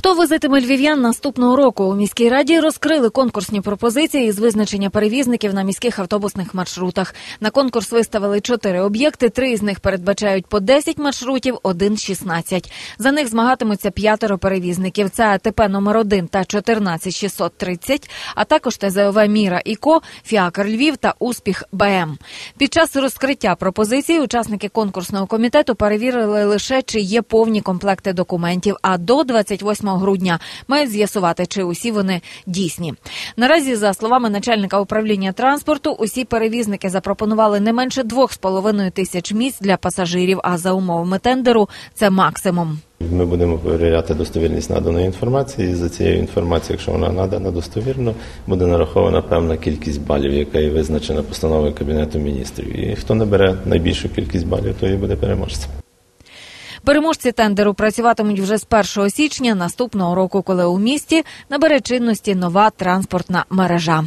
Хто возитиме львів'ян наступного року? У міській раді розкрили конкурсні пропозиції із визначення перевізників на міських автобусних маршрутах. На конкурс виставили чотири об'єкти. Три з них передбачають по 10 маршрутів, один 16. За них змагатимуться п'ятеро перевізників. Це АТП номер 1 та 14630, а також ТЗОВ Міра і Ко, Фіакр Львів та Успіх БМ. Під час розкриття пропозицій учасники конкурсного комітету перевірили лише чи є повні комплекти документів. А до 28 грудня мають з'ясувати, чи усі вони дійсні. Наразі, за словами начальника управління транспорту, усі перевізники запропонували не менше 2,5 тисяч місць для пасажирів. А за умовами тендеру це максимум. Ми будемо перевіряти достовірність наданої інформації. За цією інформацією, якщо вона надана достовірно, буде нарахована певна кількість балів, яка є визначена постановою Кабінету міністрів. І хто набере найбільшу кількість балів, той і буде переможцем. Переможці тендеру працюватимуть вже з 1 січня наступного року, коли у місті набере чинності нова транспортна мережа.